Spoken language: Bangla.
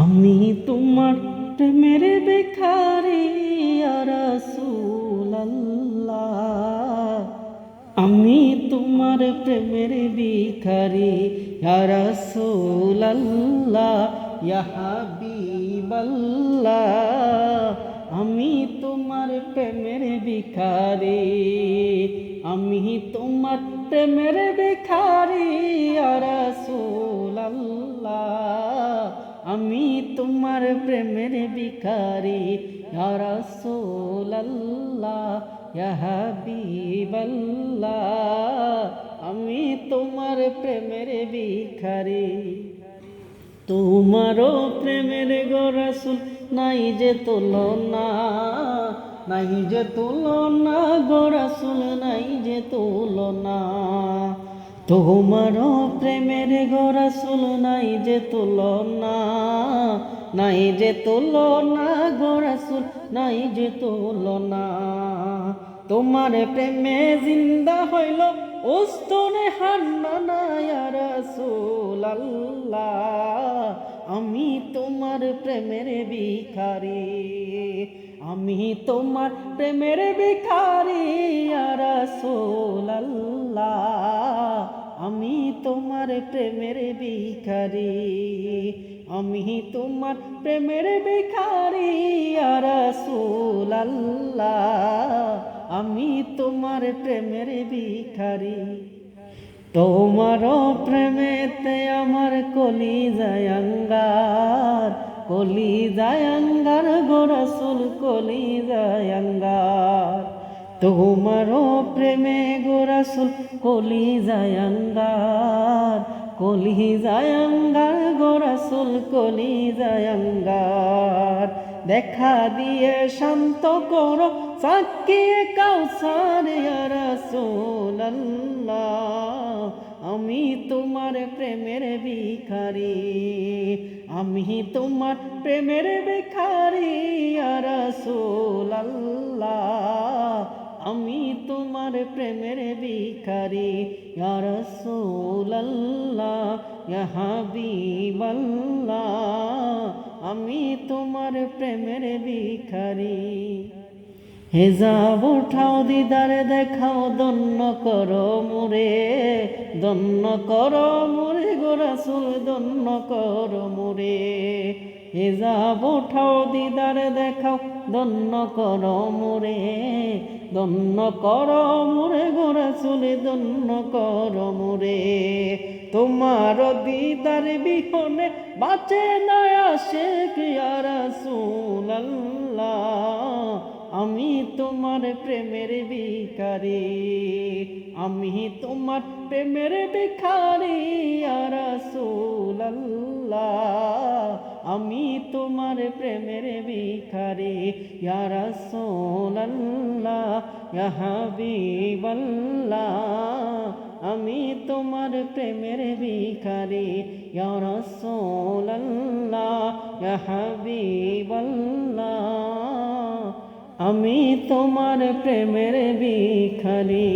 আমি তোমার প্রেমের বেখারি আমি তোমার প্রেমের ভিখারি রাসূলুল্লাহ, ইয়া হাবিবাল্লাহ। আমি তোমার প্রেমের ভিখারি, আমি তোমার প্রেমের ভিখারি রাসূলুল্লাহ তোমার প্রেমের ভিখারি রাসূলুল্লাহ, ইয়া হাবিবাল্লাহ। আমি তোমার প্রেমের ভিখারি। তোমারও প্রেমের গোরাসুল নাই যে তুলনা, নাই যে তুলনা গোরাসুল নাই যে তুলনা। তোমারও প্রেমের গোরাসুল নাই যে তুলনা নাই যে তুলনা গোরাসুল নাই যে তুলনা। তোমার প্রেমে জিন্দা হইল ওস্তনে হান্না রাসূল আল্লাহ। আমি তোমার প্রেমের ভিখারি, আমি তোমার প্রেমের ভিখারি রাসূল আল্লাহ। আমি তোমার প্রেমের ভিখারি, আমি তোমার প্রেমের ভিখারি রাসূল আল্লাহ আমি তোমার প্রেমের ভিখারি। তোমার প্রেমেতে আমার কলি জায়াঙ্গার কলি জায়াঙ্গার গোরসুল কলি জায়াঙ্গার তোমার প্রেমে গোরসুল কলি জায়াঙ্গার কলি জায়াঙ্গার গোরসুল কলি জায়াঙ্গার দেখা দিয়ে শান্ত করো সাকিয়ে কাউসার রাসূলুল্লাহ। আমি তোমার প্রেমের ভিখারি, আমি তোমার প্রেমের ভিখারি রাসূলুল্লাহ। আমি তোমার প্রেমের ভিখারি রাসূলুল্লাহ, ইয়া হাবিবাল্লাহ। আমি তোমার প্রেমের ভিখারি। হেজাব উঠাও, দিদার দেখাও দন্য করো মুরে দন্য করো মুরে গোরাসুল দন্য করো মুরে। হেজাব উঠাও দিদার দেখাও দন্য করো মুরে দন্য করো মুরে গোরাসুল দন্য করো মুরে। তোমার দিদার বিহনে বাঁচে না আসে কিয়া রাসূলুল্লাহ? আমি তোমার প্রেমের ভিখারি, আমি তোমার প্রেমের ভিখারি রাসূলুল্লাহ। আমি তোমার প্রেমের ভিখারি। ইয়া রাসূলুল্লাহ, ইয়া হাবিবাল্লাহ, আমি তোমার প্রেমের ভিখারি। ইয়া রাসূলুল্লাহ, ইয়া হাবিবাল্লাহ, আমি তোমার প্রেমের ভিখারি।